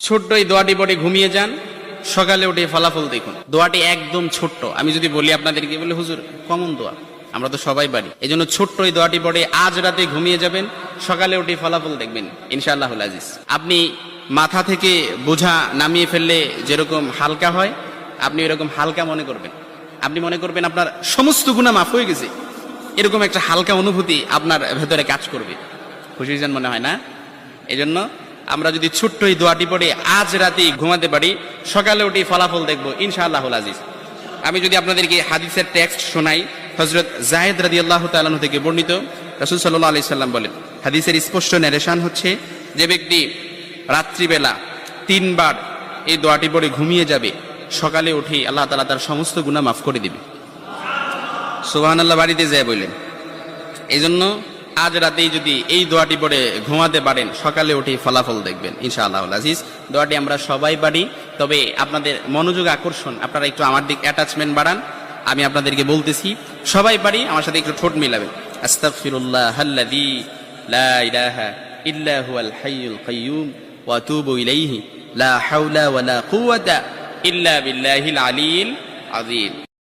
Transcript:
ছোট্ট এই দোয়াটি পড়ে ঘুমিয়ে যান। সকালে উঠে ফলাফল দেখুন। দোয়াটি একদম ছোট্ট। আমি যদি বলি আপনাদেরকে, বলে, হুজুর, কমন দোয়া। আমরা তো সবাই পারি। এই জন্য ছোট্ট এই দোয়াটি পড়ে আজ রাতে ঘুমিয়ে যাবেন। সকালে উঠে ফলাফল দেখবেন ইনশাআল্লাহ আজিজ। আপনি মাথা থেকে বোঝা নামিয়ে ফেললে যেরকম হালকা হয়, আপনি এরকম হালকা মনে করবেন। আপনি মনে করবেন আপনার সমস্ত গুণা মাফ হয়ে গেছে। এরকম একটা হালকা অনুভূতি আপনার ভেতরে কাজ করবে। খুশি মনে হয় না? এজন্য আমরা যদি ছোট্ট এই দোয়াটি পড়ে আজ রাতে ঘুমাতে পারি, সকালে উঠে ফলাফল দেখব ইনশাআল্লাহ আজিজ। আমি যদি আপনাদেরকে হাদিসের টেক্সট শোনাই হজরত জায়েদ রাদি আল্লাহ তালানু থেকে বর্ণিত, রসুল সাল্লাহ আলি সাল্লাম বলেন, হাদিসের স্পষ্ট ন্যারেশন হচ্ছে যে ব্যক্তি রাত্রিবেলা তিনবার এই দোয়াটি পড়ে ঘুমিয়ে যাবে, সকালে উঠে আল্লাহ তালা তার সমস্ত গুণা মাফ করে দিবে। সুবাহান আল্লাহ বাড়িতে যায় বললেন। এই জন্য আজ রাতেই যদি এই দোয়াটি পড়ে ঘুমাতে পারেন, সকালে উঠে ফলাফল দেখবেন, ইনশাআল্লাহ আজিজ। দোয়াটি আমরা সবাই পারি, তবে আপনাদের মনোযোগ আকর্ষণ, আপনারা একটু আমার দিক অ্যাটাচমেন্ট বাড়ান, আমি আপনাদেরকে বলতেছি, সবাই পারি, আমার সাথে একটু ঠোঁট মিলাবেন। আস্তাগফিরুল্লাহ আল্লাযী লা ইলাহা ইল্লা হুয়াল হাইয়ুল কাইয়্যুম ওয়া লা ইল্লা আযীম।